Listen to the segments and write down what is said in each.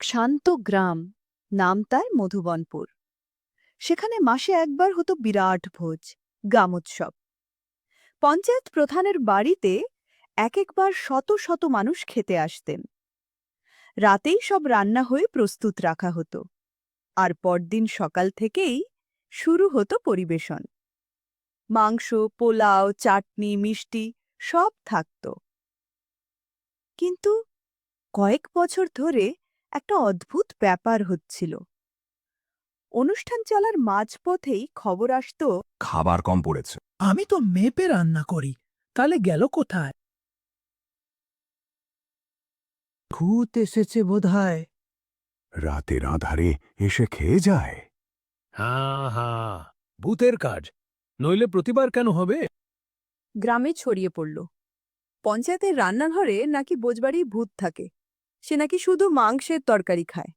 শান্ত গ্রাম, নাম তার মধুবনপুর। সেখানে মাসে একবার হতো বিরাট ভোজ, গ্রামোৎসব। পঞ্চায়েত প্রধানের বাড়িতে এক একবার শত শত মানুষ খেতে আসতেন। রাতেই সব রান্না হয়ে প্রস্তুত রাখা হতো। আর পরদিন সকাল থেকেই শুরু হতো পরিবেশন। মাংস, পোলাও, চাটনি, মিষ্টি সব থাকত। কিন্তু কয়েক বছর ধরে একটা অদ্ভুত ব্যাপার হচ্ছিল। অনুষ্ঠান চলার মাঝপথেই খবর আসত খাবার কম পড়েছে। আমি তো মেপে রান্না করি তাহলে গেল কোথায়? ভূত এসেছে বোধহয়। রাতের আধারে এসে খেয়ে যায়। হ্যাঁ হ্যাঁ ভূতের কাজ। নইলে প্রতিবার কেন হবে? গ্রামে ছড়িয়ে পড়ল। পঞ্চায়েতের রান্নাঘরে নাকি বোজবাড়ি ভূত থাকে। সে নাকি শুধু মাংসের তরকারি খায়।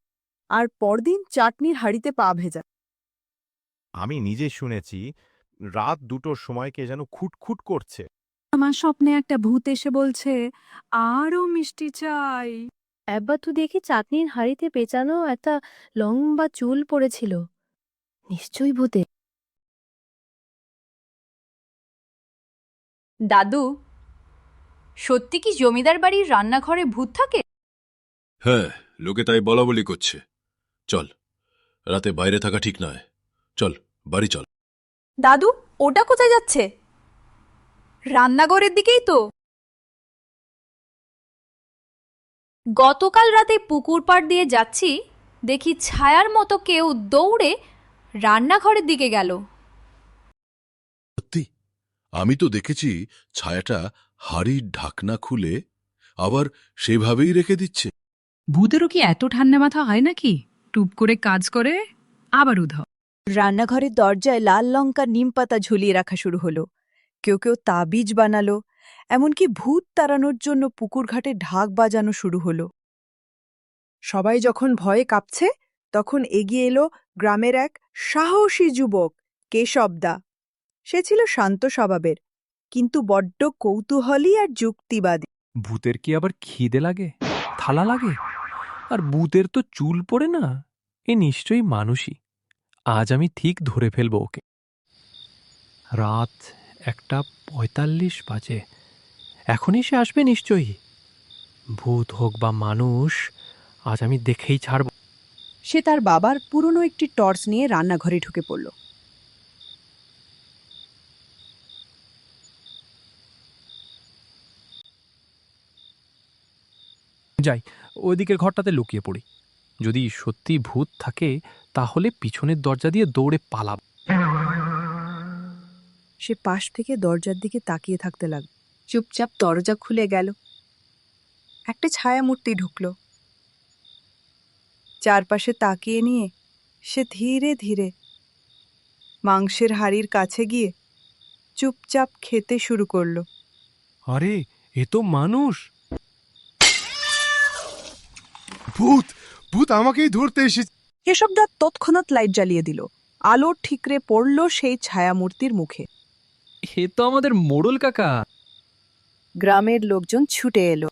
আর পরদিন চাটনির হাড়িতে পা ভেজা। আমি নিজে শুনেছি রাত দুটোর সময় কে যেন খুটখুট করছে। আমার স্বপ্নে একটা ভূত এসে বলছে আরও মিষ্টি চাই। একবার তো দেখি চাটনির হাঁড়িতে পেঁচানো একটা লম্বা চুল পড়েছিল। নিশ্চয়ই ভূতে। দাদু সত্যি কি জমিদার বাড়ির রান্নাঘরে ভূত থাকে? হ্যাঁ লোকে তাই বলা বলি করছে। চল রাতে বাইরে থাকা ঠিক নয়। চল বাড়ি চল। দাদু ওটা কোথায় যাচ্ছে? রান্নাঘরের দিকেই তো। গতকাল রাতে পুকুর পাড় দিয়ে যাচ্ছি দেখি ছায়ার মতো কেউ দৌড়ে রান্নাঘরের দিকে গেল। সত্যি? আমি তো দেখেছি ছায়াটা হাড়ির ঢাকনা খুলে আবার সেভাবেই রেখে দিচ্ছে। ভূতেরও কি এত ঠান্ডা মাথা হয় নাকি? টুপ করে কাজ করে আবার উধাও। রান্নাঘরের দরজায় লাল লঙ্কা নিমপাতা ঝুলিয়ে রাখা শুরু হলো। কেউ কেউ তাবিজ বানালো এমনকি ভূত তাড়ানোর জন্য পুকুর ঘাটে ঢাক বাজানো শুরু হলো। সবাই যখন ভয়ে কাঁপছে তখন এগিয়ে এলো গ্রামের এক সাহসী যুবক কেশবদা। সে ছিল শান্ত স্বভাবের কিন্তু বড্ড কৌতূহলী আর যুক্তিবাদী। ভূতের কি আবার খিদে লাগে? থালা লাগে? আর ভূতের তো চুল পড়ে না? এ নিশ্চয়ই মানুষই। আজ আমি ঠিক ধরে ফেলব ওকে। রাত একটা পঁয়তাল্লিশ বাজে। এখনই সে আসবে নিশ্চয়ই। ভূত হোক বা মানুষ, আজ আমি দেখেই ছাড়ব। সে তার বাবার পুরনো একটি টর্চ নিয়ে রান্নাঘরে ঢুকে পড়ল। যাই ওইদিকের ঘরটাতে লুকিয়ে পড়ি। যদি সত্যি ভূত থাকে তাহলে পিছনের দরজা দিয়ে দৌড়ে পালাব। সে পাশ থেকে দরজার দিকে তাকিয়ে থাকতে লাগল। চুপচাপ দরজা খুলে গেল। একটা ছায়া মূর্তি ঢুকল। চারপাশে তাকিয়ে নিয়ে সে ধীরে ধীরে মাংসের হাড়ির কাছে গিয়ে চুপচাপ খেতে শুরু করল। আরে এ তো মানুষ! ভূত ভূত আমাকেই ধরতে এসেছে। কেশবদা তৎক্ষণাৎ লাইট জ্বালিয়ে দিল। আলো ঠিকরে পড়ল সেই ছায়ামূর্তির মুখে। এ তো আমাদের মোড়ল কাকা। গ্রামের লোকজন ছুটে এলো।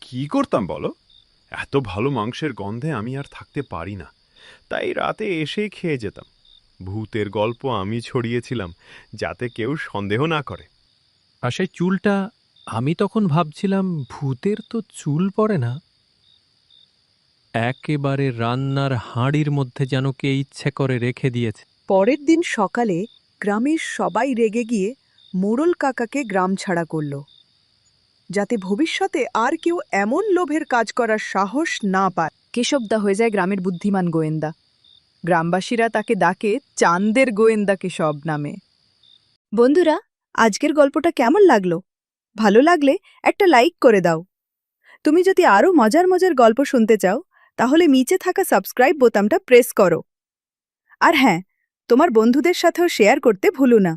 কি করতাম বলো? এত ভালো মাংসের গন্ধে আমি আর থাকতে পারি না। তাই রাতে এসেই খেয়ে যেতাম। ভূতের গল্প আমি ছড়িয়েছিলাম যাতে কেউ সন্দেহ না করে। আর সেই চুলটা আমি তখন ভাবছিলাম ভূতের তো চুল পড়ে না। একেবারে রান্নার হাঁড়ির মধ্যে যেন কে ইচ্ছে করে রেখে দিয়েছে। পরের দিন সকালে গ্রামের সবাই রেগে গিয়ে মোড়ল কাকাকে গ্রাম ছাড়া করল, যাতে ভবিষ্যতে আর কেউ এমন লোভের কাজ করার সাহস না পায়। কেশবদা হয়ে যায় গ্রামের বুদ্ধিমান গোয়েন্দা। গ্রামবাসীরা তাকে ডাকে চান্দের গোয়েন্দা কেশব নামে। বন্ধুরা, আজকের গল্পটা কেমন লাগল? ভালো লাগলে একটা লাইক করে দাও। তুমি যদি আরও মজার মজার গল্প শুনতে চাও তাহলে নিচে থাকা সাবস্ক্রাইব বোতামটা প্রেস করো। আর হ্যাঁ তোমার বন্ধুদের সাথেও শেয়ার করতে ভুলো না।